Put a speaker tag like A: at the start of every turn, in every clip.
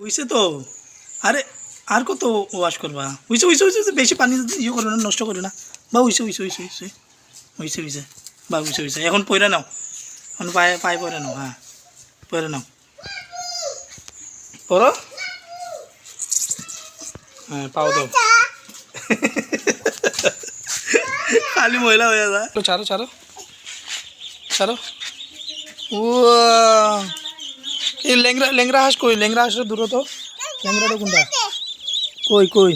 A: হইছে তো। আরে আর কত ওয়াশ করবা? হইছে হইছে হইছে বেশি পানি ইয়ে করবে না নষ্ট করবে না। বা হইছে হইছে হইছে হইছে হইছে হইছে বা হইছে হইছে এখন পয়রা নাও। এখন পায়ে পায়ে পয়রা নাও হ্যাঁ পয়রা নাও। পরো। হ্যাঁ পাও দাও। খালি মহিলা হয়ে যায়। তো ছাড়ো ছাড়ো। ছাড়ো। ও এই লেংরা লেংরা হাঁস কই? লেংরা হাঁসের দূর তো। লেংরাটা কোনটা? কই কই?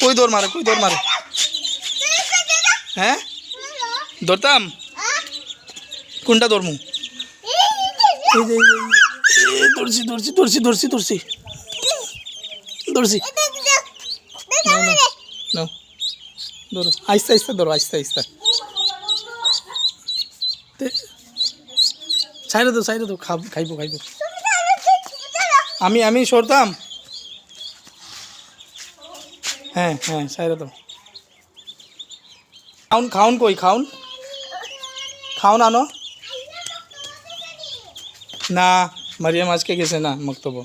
A: কই দৌড় মারে, কই দৌড় মারে? হ্যাঁ? ধরতাম কোনটা ধরমু ধরছি ধরছি ধরছি ধরছি ধরছি ধরছি ধরো আস্তে আস্তে ধরো আস্তে আস্তে। সাইডে তো সাইডে তো খাব খাইবো খাইবো। আমি আমি সরতাম। হ্যাঁ হ্যাঁ সাইডে তো খাউন খাউন কই খাউন? খাউন আনো। না মারিয়াম আজকে গেছে না মক্তব্য।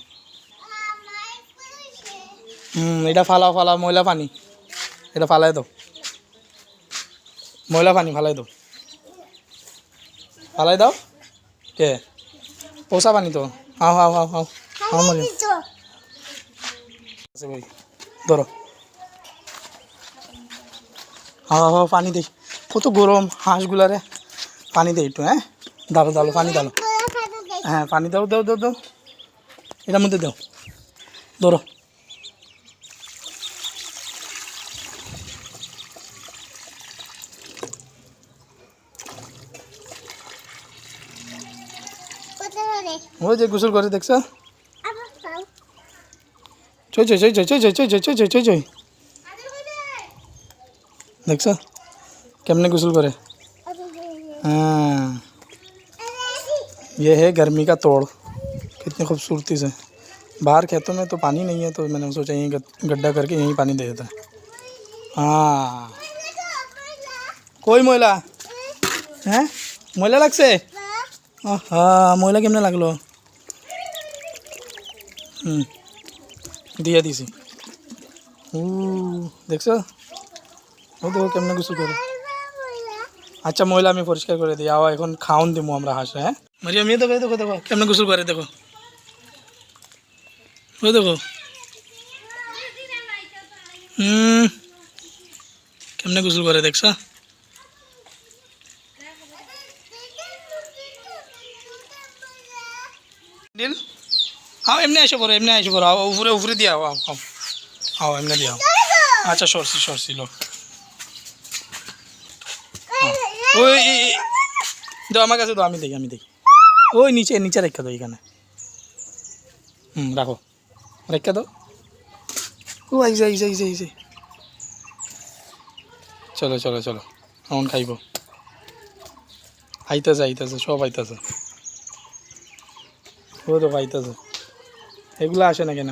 A: হুম এটা ফালাও ফালাও ময়লা পানি। এটা ফালাই দাও। ময়লা পানি ফালাই দাও। ফালাই দাও। কে? পচা পানি তো। হাও হাও হাও হাও। হাও মরিয়াম আছে ভাই ধরো হাওয়া হাওয়া পানি দেই কত গরম হাঁসগুলারে পানি দেই একটু হ্যাঁ দাঁড়ো দাঁড়ো পানি দাঁড়ো হ্যাঁ পানি দাও দাও দাও দাও। এটার মধ্যে দাও। ধরো ওই যে গোসল করে দেখছো চই চই চই চই চই চই চই চই চই চই চই চই দেখছো কেমনে গোসল করে हाँ ये है गर्मी का तोड़ कितनी खूबसूरती से बाहर खेतों में तो पानी नहीं है तो मैंने सोचा यहीं गड- गड्ढा करके यहीं पानी दे देता हाँ কই ময়লা হ্যাঁ ময়লা লাগছে হ্যাঁ ময়লা কেমনে লাগল? হুম, দিয়ে দিছি। ও দেখছ? ও দেখো কেমনে গোসল করে। আচ্ছা ময়লা আমি পরিষ্কার করে দিই। আও, এখন খাওন দিমু আমরা হাঁস হ্যাঁ? মারিয়াম ইয়ে দেখো দেখো দেখো, কেমনে গোসল করে, দেখো। ওই দেখো। হুম, কেমনে গোসল করে, দেখছ? দিল? আও, এমনি এসে পড়ো এমনি এসে পড়ো উপরে উপরে দিয়ে আও আও আও। এমনি দিয়ে আও। আচ্ছা সরছি সরছি, লো। ওই দাও, আমার কাছে দাও, আমি দেখি আমি দেখি। ওই, নিচে নিচে রেখা দাও এখানে। হুম, রাখো। রেখা দাও। ও আইসে আইসে আইসে আইসে চলো চলো চলো। এখন খাইব। আইতাছে আইতাছে, সব আইতাছে। ও তো পাইতেছে। এগুলো আসে না কেন?